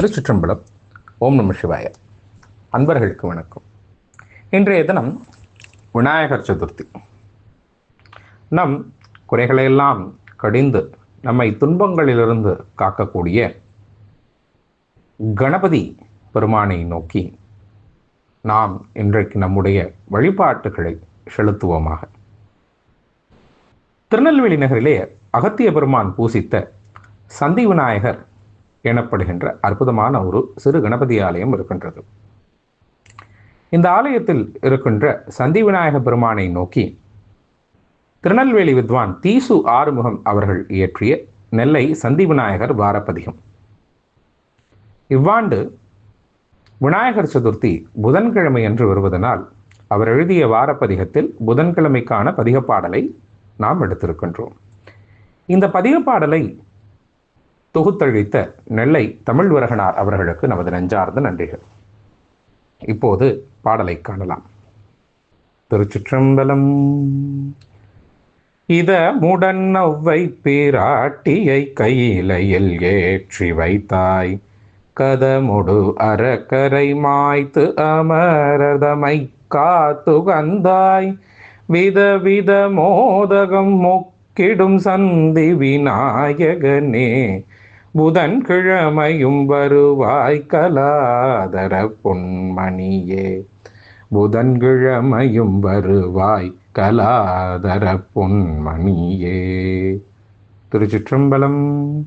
திருச்சிற்றம்பலம். ஓம் நம சிவாய. அன்பர்களுக்கு வணக்கம். இன்றைய தினம் விநாயகர் சதுர்த்தி. நம் குறைகளையெல்லாம் கடிந்து நம்மை துன்பங்களிலிருந்து காக்கக்கூடிய கணபதி பெருமானை நோக்கி நாம் இன்றைக்கு நம்முடைய வழிபாட்டுகளை செலுத்துவோமாக. திருநெல்வேலி நகரிலே அகத்திய பெருமான் பூசித்த சந்தி விநாயகர் எனப்படுகின்ற அற்புதமான ஒரு சிறு கணபதி ஆலயம் இருக்கின்றது. இந்த ஆலயத்தில் இருக்கின்ற சந்தி விநாயக பெருமானை நோக்கி திருநெல்வேலி வித்வான் தீசு ஆறுமுகம் அவர்கள் இயற்றிய நெல்லை சந்தி விநாயகர் வாரப்பதிகம். இவ்வாண்டு விநாயகர் சதுர்த்தி புதன்கிழமை என்று வருவதனால் அவர் எழுதிய வாரப்பதிகத்தில் புதன்கிழமைக்கான பதிகப்பாடலை நாம் எடுத்திருக்கின்றோம். இந்த பதிகப்பாடலை தொகுத்தழித்த நெல்லை தமிழ் வரகனார் அவர்களுக்கு நமது நெஞ்சார்ந்த நன்றிகள். இப்போது பாடலை காணலாம். திருச்சிற்றம்பலம் இத முடன் ஒவ்வை பேராட்டியை கையிலையில் ஏற்றி வைத்தாய். கதமுடு அறக்கரை மாய்த்து அமரதமை காத்து வித விதவித மோதகம் கிடும் சந்தி விநாயகனே புதன் கிழமையும் வருவாய் கலாதர பொன்மணியே. புதன் கிழமையும் வருவாய் கலாதர பொன்மணியே. திருச்சிற்றம்பலம்.